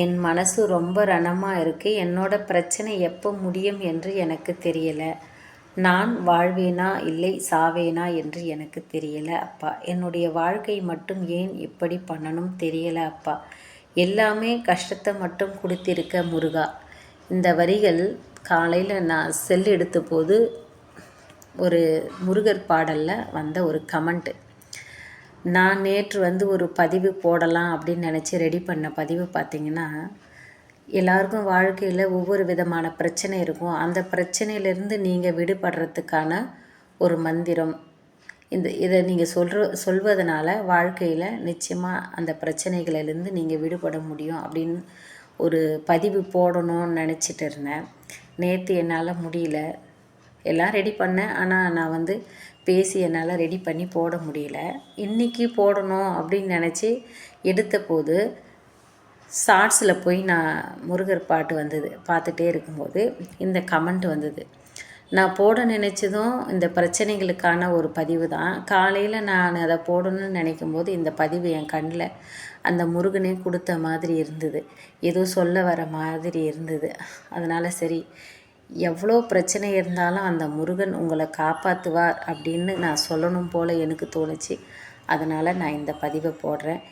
என் மனசு ரொம்ப ரணமாக இருக்குது என்னோட பிரச்சனை எப்போ முடியும் என்று எனக்கு தெரியலை. நான் வாழ்வேனா இல்லை சாவேனா என்று எனக்கு தெரியலை அப்பா. என்னுடைய வாழ்க்கை மட்டும் ஏன் இப்படி பண்ணணும் தெரியலை அப்பா. எல்லாமே கஷ்டத்தை மட்டும் கொடுத்திருக்க முருகா. இந்த வரிகள் காலையில் நான் செல் எடுத்த போது ஒரு முருகர் பாடலில் வந்த ஒரு கமெண்ட்டு நான் நேற்று வந்து ஒரு பதிவு போடலாம் அப்படின்னு நினச்சி ரெடி பண்ண பதிவு பார்த்திங்கன்னா எல்லாருக்கும் வாழ்க்கையில் ஒவ்வொரு விதமான பிரச்சனை இருக்கும். அந்த பிரச்சனையிலேருந்து நீங்கள் விடுபடுறதுக்கான ஒரு மந்திரம். இந்த இதை நீங்கள் சொல்கிற சொல்வதனால வாழ்க்கையில் நிச்சயமாக அந்த பிரச்சனைகளிலேருந்து நீங்கள் விடுபட முடியும் அப்படின்னு ஒரு பதிவு போடணும்னு நினச்சிட்டு இருந்தேன். நேற்று என்னால் முடியல. எல்லாம் ரெடி பண்ணேன். ஆனால் நான் வந்து பேசி என்னால் ரெடி பண்ணி போட முடியல. இன்றைக்கி போடணும் அப்படின்னு நினச்சி எடுத்த போது ஷார்ட்ஸில் போய் நான் முருகர் பாட்டு வந்தது பார்த்துட்டே இருக்கும்போது இந்த கமெண்ட் வந்தது. நான் போட நினச்சதும் இந்த பிரச்சனைகளுக்கான ஒரு பதிவு தான். காலையில் நான் அதை போடணும்னு நினைக்கும் போது இந்த பதிவு என் கண்ணில் அந்த முருகனே கொடுத்த மாதிரி இருந்தது. ஏதோ சொல்ல வர மாதிரி இருந்தது. அதனால் சரி எவ்வளோ பிரச்சனை இருந்தாலும் அந்த முருகன் உங்களை காப்பாற்றுவார் அப்படின்னு நான் சொல்லணும் போல் எனக்கு தோணுச்சு. அதனால் நான் இந்த பதிவை போடுறேன்.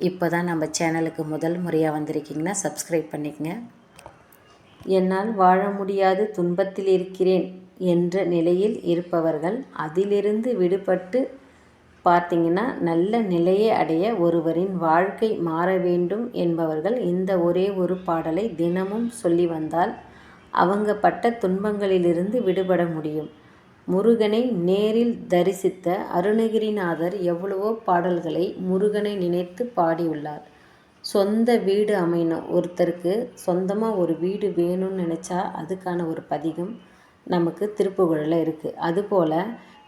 இப்போ தான் நம்ம சேனலுக்கு முதல் முறையாக வந்திருக்கீங்கன்னா சப்ஸ்கிரைப் பண்ணிக்கங்க. என்னால் வாழ முடியாது துன்பத்தில் இருக்கிறேன் என்ற நிலையில் இருப்பவர்கள் அதிலிருந்து விடுபட்டு பார்த்திங்கன்னா நல்ல நிலையை அடைய ஒருவரின் வாழ்க்கை மாற வேண்டும் என்பவர்கள் இந்த ஒரே ஒரு பாடலை தினமும் சொல்லி வந்தால் அவங்க பட்ட துன்பங்களிலிருந்து விடுபட முடியும். முருகனை நேரில் தரிசித்த அருணகிரிநாதர் எவ்வளவோ பாடல்களை முருகனை நினைத்து பாடியுள்ளார். சொந்த வீடு அமையணும். ஒருத்தருக்கு சொந்தமாக ஒரு வீடு வேணும்னு நினச்சா அதுக்கான ஒரு பதிகம் நமக்கு திருப்புகழில் இருக்குது அதுபோல்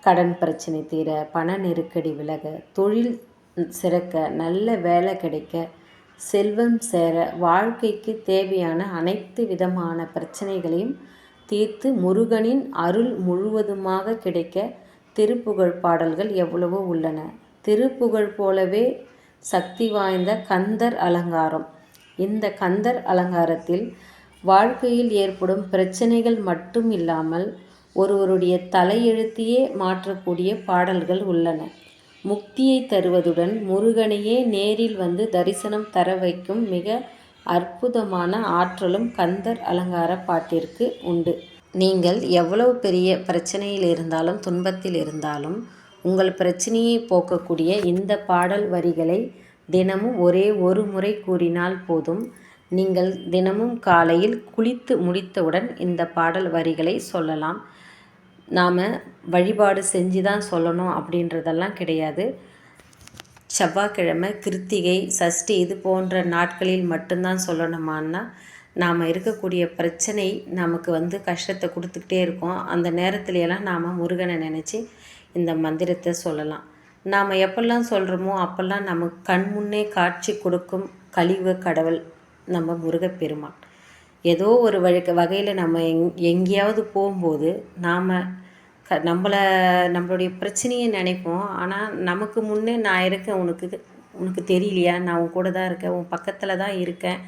கடன் பிரச்சனை தீர பண நெருக்கடி விலக தொழில் சிறக்க நல்ல வேலை கிடைக்க செல்வம் சேர வாழ்க்கைக்கு தேவையான அனைத்து விதமான பிரச்சனைகளையும் தீர்த்து முருகனின் அருள் முழுவதுமாக கிடைக்க திருப்புகழ் பாடல்கள் எவ்வளவோ உள்ளன. திருப்புகழ் போலவே சக்தி வாய்ந்த கந்தர் அலங்காரம். இந்த கந்தர் அலங்காரத்தில் வாழ்க்கையில் ஏற்படும் பிரச்சனைகள் மட்டும் இல்லாமல் ஒருவருடைய தலையெழுத்தையே மாற்றக்கூடிய பாடல்கள் உள்ளன. முக்தியை தருவதுடன் முருகனையே நேரில் வந்து தரிசனம் தர வைக்கும் மிக அற்புதமான ஆற்றலும் கந்தர் அலங்கார பாட்டிற்கு உண்டு. நீங்கள் எவ்வளவு பெரிய பிரச்சனையில் இருந்தாலும் துன்பத்தில் இருந்தாலும் உங்கள் பிரச்சனையை போக்கக்கூடிய இந்த பாடல் வரிகளை தினமும் ஒரே ஒரு முறை கூறினால் போதும். நீங்கள் தினமும் காலையில் குளித்து முடித்தவுடன் இந்த பாடல் வரிகளை சொல்லலாம். நாம் வழிபாடு செஞ்சு தான் சொல்லணும் அப்படின்றதெல்லாம் கிடையாது. செவ்வாய்க்கிழமை கிருத்திகை சஷ்டி இது போன்ற நாட்களில் மட்டும்தான் சொல்லணுமான்னா நாம் இருக்கக்கூடிய பிரச்சனை நமக்கு வந்து கஷ்டத்தை கொடுத்துக்கிட்டே இருக்கும். அந்த நேரத்துலையெல்லாம் நாம் முருகனை நினச்சி இந்த மந்திரத்தை சொல்லலாம். நாம் எப்பெல்லாம் சொல்கிறோமோ அப்போல்லாம் நமக்கு கண் முன்னே காட்சி கொடுக்கும் கழிவு கடவுள் நம்ம முருகப்பெருமான். ஏதோ ஒரு வழி வகையில் நம்ம எங் எங்கேயாவது போகும்போது நாம் க நம்மளை நம்மளுடைய பிரச்சனையை நினைப்போம். ஆனால் நமக்கு முன்னே நான் இருக்கேன் உனக்கு உனக்கு தெரியலையா? நான் உன் கூட தான் இருக்கேன் உன் பக்கத்தில் தான் இருக்கேன்.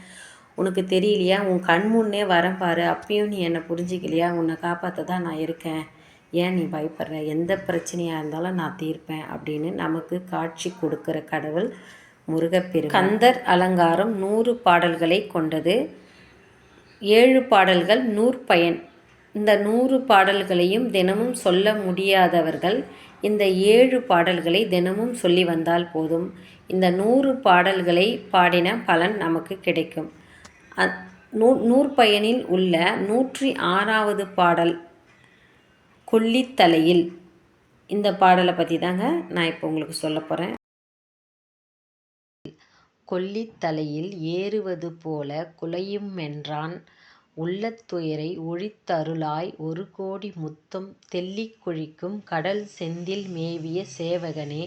உனக்கு தெரியலையா? உன் கண் முன்னே வரேன் பாரு. அப்பயும் நீ என்னை புரிஞ்சிக்கலையா? உன்னை காப்பாற்ற தான் நான் இருக்கேன். ஏன் நீ பயப்படுற? எந்த பிரச்சனையாக இருந்தாலும் நான் தீர்ப்பேன் அப்படின்னு நமக்கு காட்சி கொடுக்குற கடவுள் முருகப்பெரு கந்தர் அலங்காரம் நூறு பாடல்களை கொண்டது. ஏழு பாடல்கள் நூற்பயன் இந்த நூறு பாடல்களையும் தினமும் சொல்ல முடியாதவர்கள் இந்த ஏழு பாடல்களை தினமும் சொல்லி வந்தால் போதும். இந்த நூறு பாடல்களை பாடின பலன் நமக்கு கிடைக்கும். நூ நூற்பயனில் உள்ள நூற்றி ஆறாவது பாடல் கொல்லித்தலையில். இந்த பாடலை பற்றி தாங்க நான் இப்போ உங்களுக்கு சொல்ல போகிறேன் கொல்லித்தலையில் ஏறுவது போல குலையுமென்றான். உள்ளத்துயரை ஒழித்தருளாய் ஒரு கோடி முத்தம் தெல்லிக் குழிக்கும் கடல் செந்தில் மேவிய சேவகனே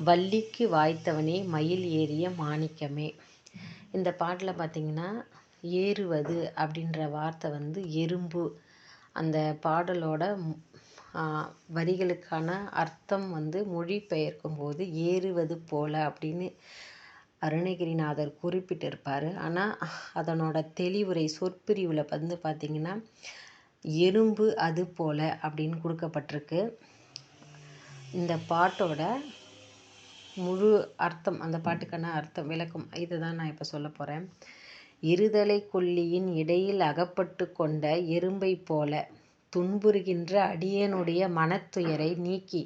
வள்ளிக்கு வாய்த்தவனே மயில் ஏறிய மாணிக்கமே. இந்த பாட்டில் பார்த்திங்கன்னா ஏறுவது அப்படின்ற வார்த்தை வந்து எறும்பு. அந்த பாடலோட வரிகளுக்கான அர்த்தம் வந்து மொழிபெயர்க்கும் போது ஏறுவது போல அப்படின்னு அருணகிரிநாதர் குறிப்பிட்டிருப்பார். ஆனால் அதனோட தெளிவுரை சொற்பிரிவில் வந்து பார்த்திங்கன்னா எறும்பு அது போல அப்படின்னு கொடுக்கப்பட்டிருக்கு. இந்த பாட்டோட முழு அர்த்தம் அந்த பாட்டுக்கான அர்த்தம் விளக்கம் இதை தான் நான் இப்போ சொல்ல போகிறேன் இருதலை கொல்லியின் இடையில் அகப்பட்டு கொண்ட எறும்பை போல துன்புறுகின்ற அடியனுடைய மனத்துயரை நீக்கி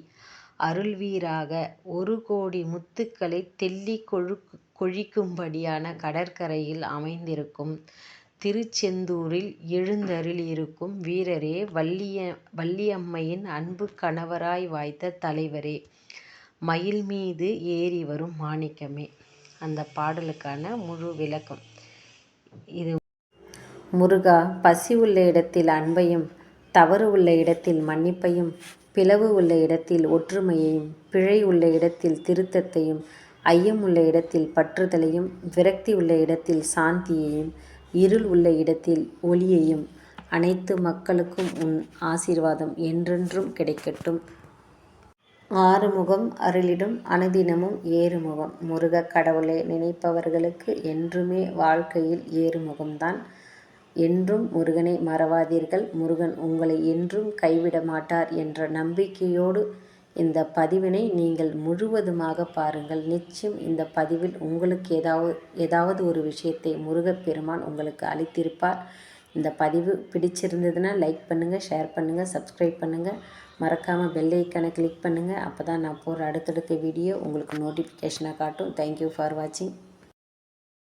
அருள்வீராக ஒரு கோடி முத்துக்களை தெள்ளி கொழு கொழிக்கும்படியான கடற்கரையில் அமைந்திருக்கும் திருச்செந்தூரில் எழுந்தருளியிருக்கும் வீரரே வள்ளிய வள்ளியம்மையின் அன்பு கணவராய் வாய்த்த தலைவரே மயில் மீது ஏறி வரும் மாணிக்கமே. அந்த பாடலுக்கான முழு விளக்கம் இது. முருகா பசி உள்ள இடத்தில் அன்பையும் தவறு உள்ள இடத்தில் மன்னிப்பையும் பிளவு உள்ள இடத்தில் ஒற்றுமையையும் பிழை உள்ள இடத்தில் திருத்தத்தையும் ஐயம் உள்ள இடத்தில் பற்றுதலையும் விரக்தி உள்ள இடத்தில் சாந்தியையும் இருள் உள்ள இடத்தில் ஒளியையும் அனைத்து மக்களுக்கும் உன் ஆசீர்வாதம் என்றென்றும் கிடைக்கட்டும். ஆறுமுகம் அருளிடும் அனுதினமும் ஏறுமுகம். முருகக் கடவுளை நினைப்பவர்களுக்கு என்றுமே வாழ்க்கையில் ஏறுமுகம்தான். என்றும் முருகனை மறவாதீர்கள். முருகன் உங்களை என்றும் கைவிட மாட்டார் என்ற நம்பிக்கையோடு இந்த பதிவினை நீங்கள் முழுவதுமாக பாருங்கள். நிச்சயம் இந்த பதிவில் உங்களுக்கு ஏதாவது ஏதாவது ஒரு விஷயத்தை முருகப்பெருமான் உங்களுக்கு அளித்திருப்பார். இந்த பதிவு பிடிச்சிருந்ததுன்னா லைக் பண்ணுங்கள் ஷேர் பண்ணுங்கள் சப்ஸ்கிரைப் பண்ணுங்கள் மறக்காமல் பெல் ஐக்கனை கிளிக் பண்ணுங்கள் அப்போ தான் நான் போகிற அடுத்தடுத்த வீடியோ உங்களுக்கு நோட்டிஃபிகேஷனாக காட்டும். தேங்க்யூ ஃபார் வாட்சிங்